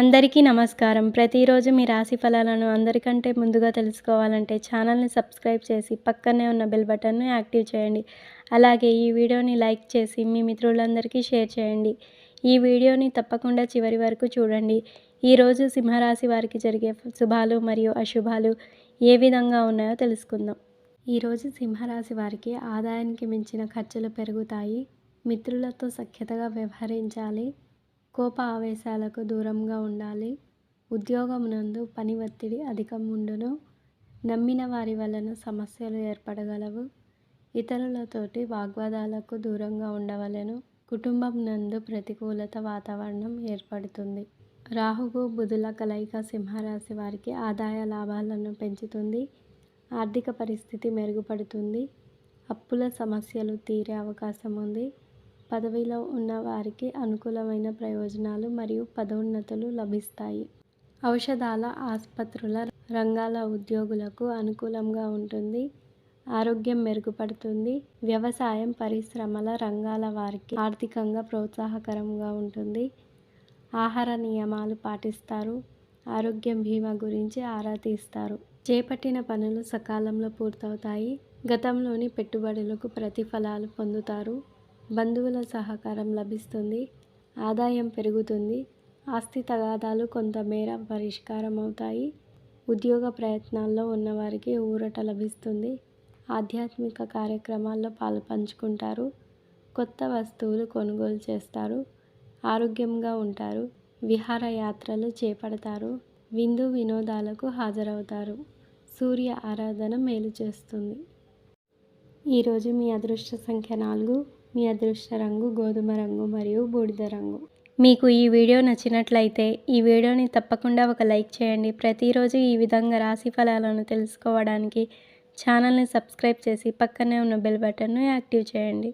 అందరికీ నమస్కారం. ప్రతిరోజు మీ రాశి ఫలాలను అందరికంటే ముందుగా తెలుసుకోవాలంటే ఛానల్ని సబ్స్క్రైబ్ చేసి పక్కనే ఉన్న బెల్ బటన్ను యాక్టివ్ చేయండి. అలాగే ఈ వీడియోని లైక్ చేసి మీ మిత్రులందరికీ షేర్ చేయండి. ఈ వీడియోని తప్పకుండా చివరి వరకు చూడండి. ఈరోజు సింహరాశి వారికి జరిగే శుభాలు మరియు అశుభాలు ఏ విధంగా ఉన్నాయో తెలుసుకుందాం. ఈరోజు సింహరాశి వారికి ఆదాయానికి మించిన ఖర్చులు పెరుగుతాయి. మిత్రులతో సఖ్యతగా వ్యవహరించాలి. కోప ఆవేశాలకు దూరంగా ఉండాలి. ఉద్యోగమునందు పని ఒత్తిడి అధికం ఉండును నమ్మిన వారి వలన సమస్యలు ఏర్పడగలవు. ఇతరులతోటి వాగ్వాదాలకు దూరంగా ఉండవలెను. కుటుంబం నందు ప్రతికూలత వాతావరణం ఏర్పడుతుంది. రాహువు బుధుల కలయిక సింహరాశి వారికి ఆదాయ లాభాలను పెంచుతుంది. ఆర్థిక పరిస్థితి మెరుగుపడుతుంది. అప్పుల సమస్యలు తీరే అవకాశం ఉంది పదవిలో ఉన్న వారికి అనుకూలమైన ప్రయోజనాలు మరియు పదోన్నతులు లభిస్తాయి. ఔషధాల ఆసుపత్రుల రంగాల ఉద్యోగులకు అనుకూలంగా ఉంటుంది. ఆరోగ్యం మెరుగుపడుతుంది. వ్యవసాయం పరిశ్రమల రంగాల వారికి ఆర్థికంగా ప్రోత్సాహకరంగా ఉంటుంది. ఆహార నియమాలు పాటిస్తారు. ఆరోగ్యం బీమా గురించి ఆరా తీస్తారు. చేపట్టిన పనులు సకాలంలో పూర్తవుతాయి. గతంలోని పెట్టుబడులకు ప్రతిఫలాలు పొందుతారు. బంధువుల సహకారం లభిస్తుంది ఆదాయం పెరుగుతుంది ఆస్తి తగాదాలు కొంతమేర పరిష్కారం అవుతాయి ఉద్యోగ ప్రయత్నాల్లో ఉన్నవారికి ఊరట లభిస్తుంది. ఆధ్యాత్మిక కార్యక్రమాల్లో పాలు పంచుకుంటారు కొత్త వస్తువులు కొనుగోలు చేస్తారు ఆరోగ్యంగా ఉంటారు విహారయాత్రలు చేపడతారు విందు వినోదాలకు హాజరవుతారు. సూర్య ఆరాధన మేలు చేస్తుంది. ఈరోజు మీ అదృష్ట సంఖ్య నాలుగు. మీ అదృష్ట రంగు గోధుమ రంగు మరియు బూడిద రంగు. మీకు ఈ వీడియో నచ్చినట్లయితే ఈ వీడియోని తప్పకుండా ఒక లైక్ చేయండి. ప్రతిరోజు ఈ విధంగా రాశి ఫలాలను తెలుసుకోవడానికి ఛానల్ని సబ్స్క్రైబ్ చేసి పక్కనే ఉన్న బెల్ బటన్ను యాక్టివ్ చేయండి.